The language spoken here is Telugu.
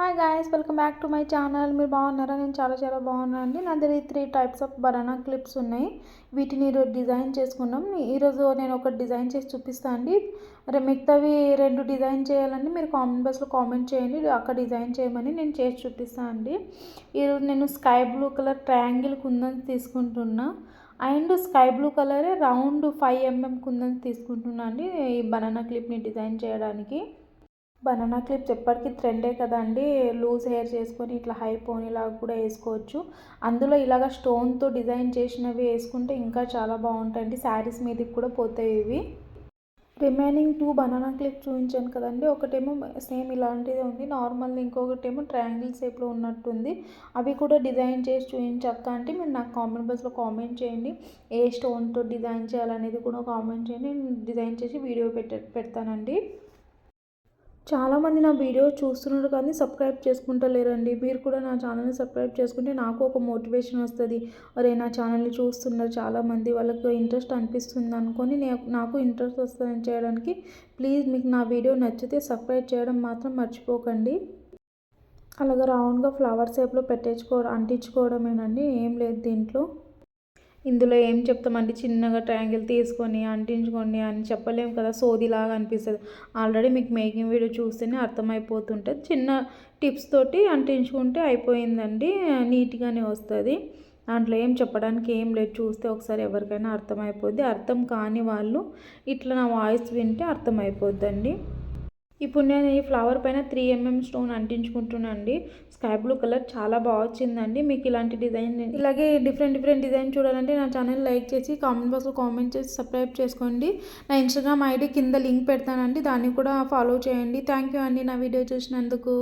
Hi guys welcome back to my channel మీరు బాగున్నారా? నేను చాలా చాలా బాగున్నాను అండి. నా దగ్గర three types of banana clips ఉన్నాయి. వీటిని ఈరోజు డిజైన్ చేసుకున్నాం. ఈరోజు నేను ఒక డిజైన్ చేసి చూపిస్తాను అండి. మిగతావి రెండు డిజైన్ చేయాలండి మీరు కామెంట్ బాక్స్లో కామెంట్ చేయండి. అక్కడ డిజైన్ చేయమని నేను చేసి చూపిస్తాను అండి. ఈరోజు నేను స్కై బ్లూ కలర్ ట్రయాంగిల్ కుందని తీసుకుంటున్నా. అండ్ స్కై బ్లూ కలరే రౌండ్ ఫైవ్ ఎంఎం కుందని తీసుకుంటున్నా అండి ఈ బనానా క్లిప్ని డిజైన్ చేయడానికి. బనానా క్లిప్స్ ఎప్పటికీ ట్రెండే కదండి. లూజ్ హెయిర్ చేసుకొని ఇట్లా హై పోనీలాగా కూడా వేసుకోవచ్చు. అందులో ఇలాగ స్టోన్తో డిజైన్ చేసినవి వేసుకుంటే ఇంకా చాలా బాగుంటాయండి. శారీస్ మీదకి కూడా పోతాయి ఇవి. రిమైనింగ్ టూ బనానా క్లిప్ చూపించాను కదండి. ఒకటేమో సేమ్ ఇలాంటిదే ఉంది. నార్మల్ ఇంకొకటేమో ట్రయాంగిల్ షేప్లో ఉన్నట్టుంది. అవి కూడా డిజైన్ చేసి చూపించక్క అంటే మీరు నాకు కామెంట్ బాక్స్లో కామెంట్ చేయండి. ఏ స్టోన్తో డిజైన్ చేయాలనేది కూడా కామెంట్ చేయండి. నేను డిజైన్ చేసి వీడియో పెట్ట పెడతానండి. చాలామంది నా వీడియో చూస్తున్నారు కానీ సబ్స్క్రైబ్ చేసుకుంటలేరండి. మీరు కూడా నా ఛానల్ని సబ్స్క్రైబ్ చేసుకుంటే నాకు ఒక మోటివేషన్ వస్తుంది. అరే నా ఛానల్ని చూస్తున్నారు చాలామంది వాళ్ళకి ఇంట్రెస్ట్ అనిపిస్తుంది అనుకొని నాకు ఇంట్రెస్ట్ వస్తుంది చేయడానికి ప్లీజ్ మీకు నా వీడియో నచ్చితే సబ్స్క్రైబ్ చేయడం మాత్రం మర్చిపోకండి. అలాగే రౌండ్గా ఫ్లవర్ షేప్లో పెట్టేసుకోవడం అంటించుకోవడమేనండి ఏం లేదు దీంట్లో. ఇందులో ఏం చెప్తామండి చిన్నగా ట్రయాంగిల్ తీసుకొని అంటించుకొని అని చెప్పలేము కదా. సోదిలాగా అనిపిస్తుంది. ఆల్రెడీ మీకు మేకింగ్ వీడియో చూస్తేనే అర్థమైపోతుంటుంది. చిన్న టిప్స్ తోటి అంటించుకుంటే అయిపోయిందండి. నీట్గానే వస్తుంది. దాంట్లో ఏం చెప్పడానికి ఏం లేదు. చూస్తే ఒకసారి ఎవరికైనా అర్థమైపోద్ది. అర్థం కాని వాళ్ళు ఇట్లా నా వాయిస్ వింటే అర్థమైపోద్దండి. ఇప్పుడు నేను ఈ ఫ్లవర్ పైన త్రీ ఎంఎం స్టోన్ అంటించుకుంటున్నానండి. స్కై బ్లూ కలర్ చాలా బాగా వచ్చిందండి. మీకు ఇలాంటి డిజైన్ ఇలాగే డిఫరెంట్ డిఫరెంట్ డిజైన్ చూడాలంటే నా ఛానల్ లైక్ చేసి కామెంట్ బాక్స్లో కామెంట్ చేసి సబ్స్క్రైబ్ చేసుకోండి. నా ఇన్స్టాగ్రామ్ ఐడి కింద లింక్ పెడతానండి. దాన్ని కూడా ఫాలో చేయండి. థ్యాంక్ యూ అండి నా వీడియో చూసినందుకు.